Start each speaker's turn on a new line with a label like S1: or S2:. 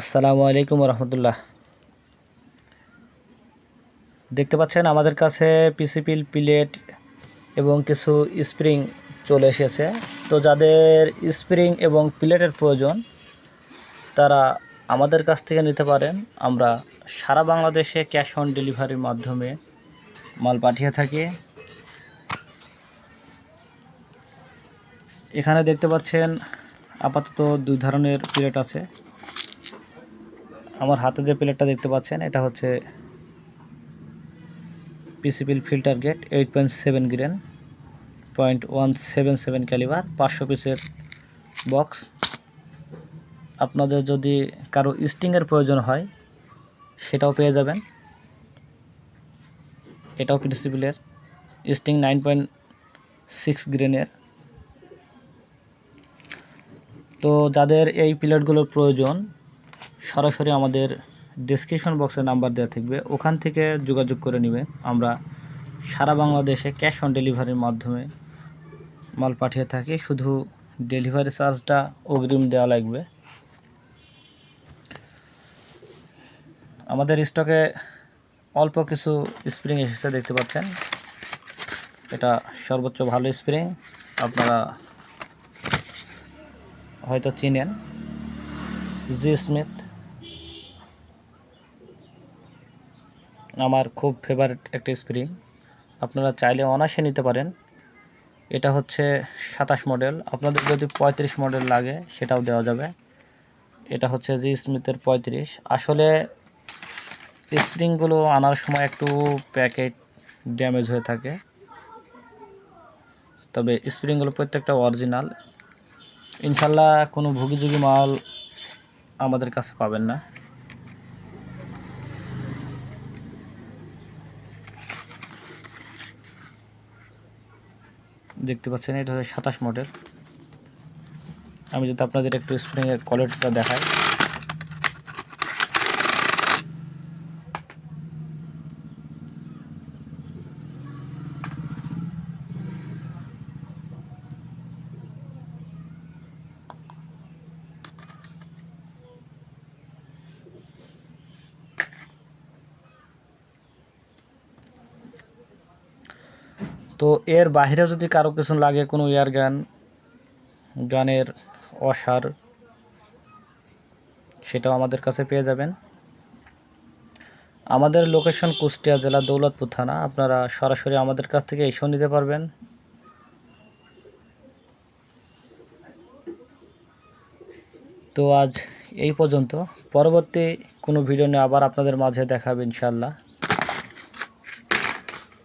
S1: আসসালামু আলাইকুম রহমতুল্লাহ দেখতে পাচ্ছেন আমাদের কাছে পিসিপিল প্লেট এবং কিছু স্প্রিং চলে এসেছে। তো যাদের স্প্রিং এবং প্লেটের প্রয়োজন, তারা আমাদের কাছ থেকে নিতে পারেন। আমরা সারা বাংলাদেশে ক্যাশ অন ডেলিভারির মাধ্যমে মাল পাঠিয়ে থাকি। এখানে দেখতে পাচ্ছেন আপাতত দুই ধরনের প্লেট আছে। আমার হাতে যে প্লেটটা দেখতে পাচ্ছেন, এটা হচ্ছে পিসিপিল filter gate, eight point seven grain, point one seven seven caliber, পাঁচশো পিসের বক্স। আপনাদের যদি কারও স্টিংয়ের প্রয়োজন হয়, সেটাও পেয়ে যাবেন। এটাও পিসিপিলের স্টিং নাইন পয়েন্ট সিক্স গ্রেনের। তো যাদের এই প্লেটগুলোর প্রয়োজন সরাসরি আমাদের ডিসক্রিপশন বক্সে নাম্বার দেওয়া থাকবে। ওখান থেকে যোগাযোগ করে নেবে। আমরা সারা বাংলাদেশে ক্যাশ অন ডেলিভারির মাধ্যমে মাল পাঠিয়ে থাকি। শুধু ডেলিভারি চার্জটা অগ্রিম দেওয়া লাগবে। আমাদের স্টকে অল্প কিছু স্প্রিং এসেছে, দেখতে পাচ্ছেন। এটা সর্বোচ্চ ভালো স্প্রিং আপনারা হয়তো চিনেন। জি স্মিথ আমার খুব ফেভারিট একটা স্প্রিং আপনারা চাইলে অনায়াসে নিতে পারেন। এটা হচ্ছে সাতাশ মডেল আপনাদের যদি পঁয়ত্রিশ মডেল লাগে, সেটাও দেওয়া যাবে। এটা হচ্ছে জি স্মিথের পঁয়ত্রিশ। আসলে স্প্রিংগুলো আনার সময় একটু প্যাকেট ড্যামেজ হয়ে থাকে। তবে স্প্রিংগুলো প্রত্যেকটা অরিজিনাল ইনশাল্লাহ কোনো ভুগিযুগি মাল আমাদের কাছে পাবেন না। দেখতে পাচ্ছেন এটা হচ্ছে সাতাশ মডেল আমি যদি আপনাদের একটু স্প্রিংয়ের কোয়ালিটিটা দেখাই। তো এর বাইরেও যদি কারও কিছু লাগে কোনো এয়ার গান, গানের অসার, সেটাও আমাদের কাছে পেয়ে যাবেন। আমাদের লোকেশন কুষ্টিয়া জেলা দৌলতপুর থানা। আপনারা সরাসরি আমাদের কাছ থেকে এসেও নিতে পারবেন। তো আজ এই পর্যন্ত। পরবর্তী কোনো ভিডিও নিয়ে আবার আপনাদের মাঝে দেখাবে ইনশাল্লাহ